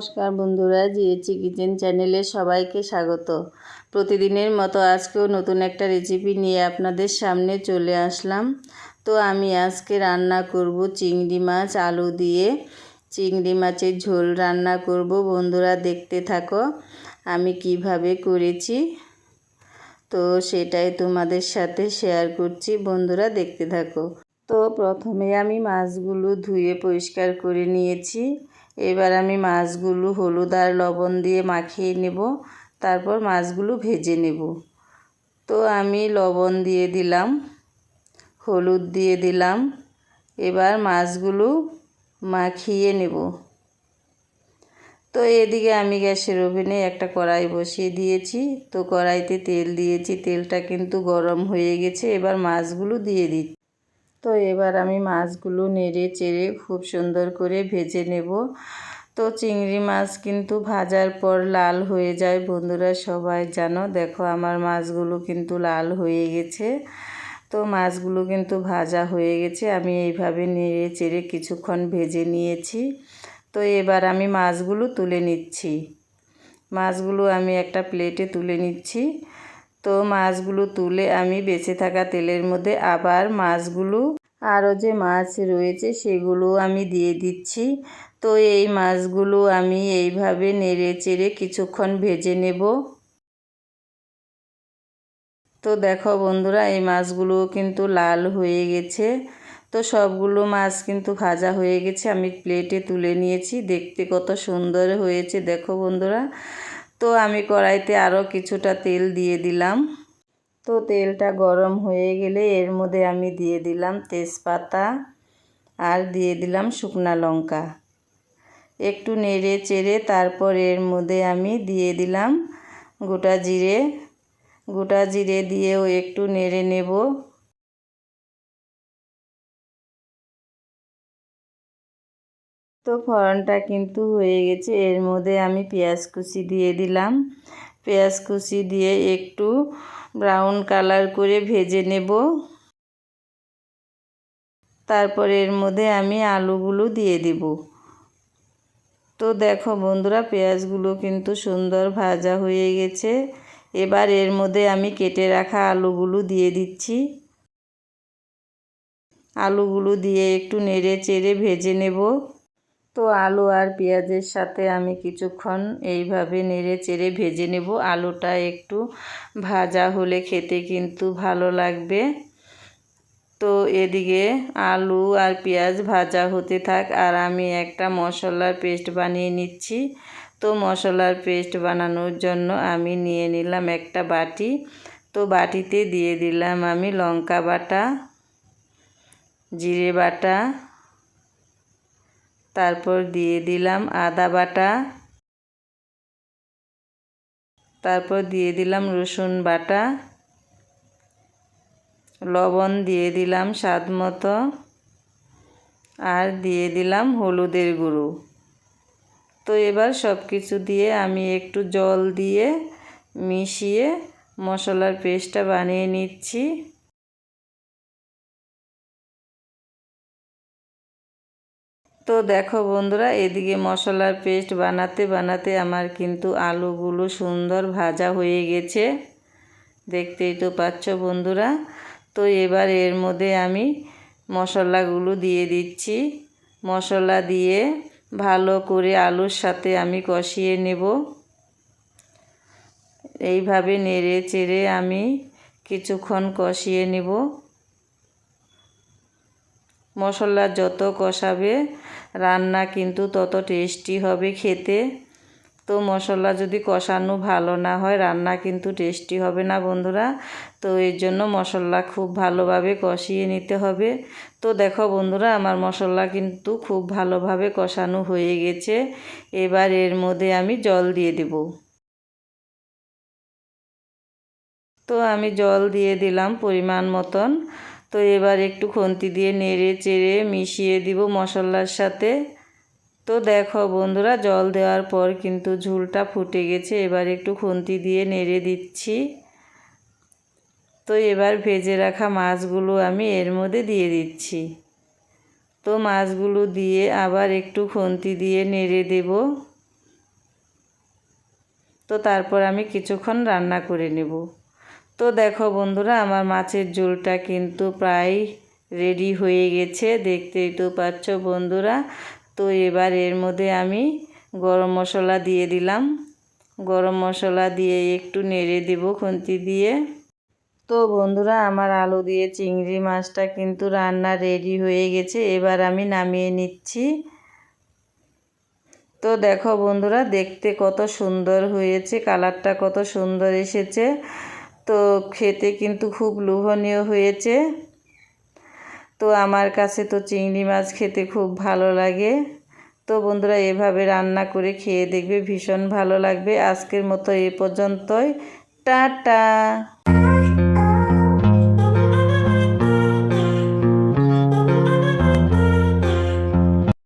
নমস্কার বন্ধুরা জিএচি কিচেন চ্যানেলে সবাইকে স্বাগত। প্রতিদিনের মতো আজকেও নতুন একটা রেসিপি নিয়ে আপনাদের সামনে চলে আসলাম। তো আমি আজকে রান্না করব চিংড়ি মাছ, আলু দিয়ে। চিংড়ি মাছের ঝোল রান্না করব, বন্ধুরা দেখতে থাকো আমি কীভাবে করেছি। তো সেটাই তোমাদের সাথে শেয়ার করছি, বন্ধুরা দেখতে থাকো। তো প্রথমে আমি মাছগুলো ধুয়ে পরিষ্কার করে নিয়েছি। এবার আমি মাছগুলো হলুদ আর লবণ দিয়ে মাখিয়ে নেব, তারপর মাছগুলো ভেজে নেব। তো আমি লবণ দিয়ে দিলাম, হলুদ দিয়ে দিলাম, এবার মাছগুলো মাখিয়ে নেব। তো এদিকে আমি গ্যাসের ওভেনে একটা কড়াই বসিয়ে দিয়েছি, তো কড়াইতে তেল দিয়েছি, তেলটা কিন্তু গরম হয়ে গেছে, এবার মাছগুলো দিয়ে দিচ্ছি। তো এবার আমি মাছগুলো নেড়ে চেড়ে খুব সুন্দর করে ভেজে নেব। তো চিংড়ি মাছ কিন্তু ভাজার পর লাল হয়ে যায়, বন্ধুরা সবাই জানো। দেখো আমার মাছগুলো কিন্তু লাল হয়ে গেছে। তো মাছগুলো কিন্তু ভাজা হয়ে গেছে, আমি এইভাবে নেড়ে চেড়ে কিছুক্ষণ ভেজে নিয়েছি। তো এবার আমি মাছগুলো তুলে নিচ্ছি। মাছগুলো আমি একটা প্লেটে তুলে নিচ্ছি। তো মাছগুলো তুলে আমি বেঁচে থাকা তেলের মধ্যে আবার মাছগুলো, আরও যে মাছ রয়েছে সেগুলো আমি দিয়ে দিচ্ছি। তো এই মাছগুলো আমি এইভাবে নেড়ে চেড়ে কিছুক্ষণ ভেজে নেব। তো দেখো বন্ধুরা, এই মাছগুলো কিন্তু লাল হয়ে গেছে। তো সবগুলো মাছ কিন্তু ভাজা হয়ে গেছে। আমি প্লেটে তুলে নিয়েছি। দেখতে কত সুন্দর হয়েছে। দেখো বন্ধুরা তো আমি কড়াইতে আরও কিছুটা তেল দিয়ে দিলাম। তো তেলটা গরম হয়ে গেলে এর মধ্যে আমি দিয়ে দিলাম তেজপাতা আর দিয়ে দিলাম শুকনা লঙ্কা। একটু নেড়ে চেড়ে তারপর এর মধ্যে আমি দিয়ে দিলাম গোটা জিরে। গোটা জিরে দিয়েও একটু নেড়ে নেব। তো ফোড়নটা কিন্তু হয়ে গেছে। এর মধ্যে আমি পেঁয়াজ কুচি দিয়ে দিলাম। পেঁয়াজ কুচি দিয়ে একটু ব্রাউন কালার করে ভেজে নেব। তারপর এর মধ্যে আমি আলুগুলো দিয়ে দেব। তো দেখো বন্ধুরা, পেঁয়াজগুলো কিন্তু সুন্দর ভাজা হয়ে গেছে। এবার এর মধ্যে আমি কেটে রাখা আলুগুলো দিয়ে দিচ্ছি। আলুগুলো দিয়ে একটু নেড়ে চেড়ে ভেজে নেব। তো আলু আর পেঁয়াজের সাথে আমি কিছুক্ষণ এইভাবে নেড়ে চেড়ে ভেজে নেব। আলুটা একটু ভাজা হলে খেতে কিন্তু ভালো লাগবে। তো এদিকে আলু আর পেঁয়াজ ভাজা হতে থাক আর আমি একটা মশলার পেস্ট বানিয়ে নিচ্ছি। তো মশলার পেস্ট বানানোর জন্য আমি নিয়ে নিলাম একটা বাটি। তো বাটিতে দিয়ে দিলাম আমি লঙ্কা বাটা, জিরে বাটা তারপর দিয়ে দিলাম আদা বাটা। তারপর দিয়ে দিলাম রসুন বাটা। লবণ দিয়ে দিলাম স্বাদ মতো। আর দিয়ে দিলাম হলুদের গুঁড়ো। তো এবার সব কিছু দিয়ে আমি একটু জল দিয়ে মিশিয়ে মশলার পেস্টটা বানিয়ে নিচ্ছি। তো দেখো বন্ধুরা, এদিকে মশলার পেস্ট বানাতে বানাতে আমার কিন্তু আলুগুলো সুন্দর ভাজা হয়ে গেছে। দেখতেই তো পাচ্ছ বন্ধুরা। তো এবার এর মধ্যে আমি মশলাগুলো দিয়ে দিচ্ছি। মশলা দিয়ে ভালো করে আলুর সাথে আমি কষিয়ে নেব। এইভাবে নেড়ে চেড়ে আমি কিছুক্ষণ কষিয়ে নেব। মশলা যত কষাবে, রান্না কিন্তু তত টেস্টি হবে খেতে। তো মশলা যদি কষানো ভালো না হয়, রান্না কিন্তু টেস্টি হবে না বন্ধুরা। তো এর জন্য মশলা খুব ভালোভাবে কষিয়ে নিতে হবে। তো দেখো বন্ধুরা, আমার মশলা কিন্তু খুব ভালোভাবে কষানো হয়ে গেছে। এবার এর মধ্যে আমি জল দিয়ে দেব। তো আমি জল দিয়ে দিলাম পরিমাণ মতন। তো এবার একটু খুন্তি দিয়ে নেড়ে চেড়ে মিশিয়ে দিব মশলার সাথে। তো দেখো বন্ধুরা, জল দেওয়ার পর কিন্তু ঝুলটা ফুটে গেছে, এবার একটু খুন্তি দিয়ে নেড়ে দিচ্ছি। তো এবার ভেজে রাখা মাছগুলো আমি এর মধ্যে দিয়ে দিচ্ছি। তো মাছগুলো দিয়ে আবার একটু খুন্তি দিয়ে নেড়ে দেব। তো তারপর আমি কিছুক্ষণ রান্না করে নেব। তো দেখো বন্ধুরা, আমার মাছের ঝোলটা কিন্তু প্রায় রেডি হয়ে গেছে। দেখতেই তো পাচ্ছ বন্ধুরা। তো এবার এর মধ্যে আমি গরম মশলা দিয়ে দিলাম। গরম মশলা দিয়ে একটু নেড়ে দেব খুন্তি দিয়ে। তো বন্ধুরা, আমার আলু দিয়ে চিংড়ি মাছটা কিন্তু রান্না রেডি হয়ে গেছে। এবার আমি নামিয়ে নিচ্ছি। তো দেখো বন্ধুরা, দেখতে কত সুন্দর হয়েছে কালারটা কত সুন্দর এসেছে। তো খেতে কিন্তু খুব লোভনীয় হয়েছে। তো আমার কাছে তো চিংড়ি মাছ খেতে খুব ভালো লাগে। তো বন্ধুরা, এভাবে রান্না করে খেয়ে দেখবে ভীষণ ভালো লাগবে। আজকের মতো এ পর্যন্তই। টাটা!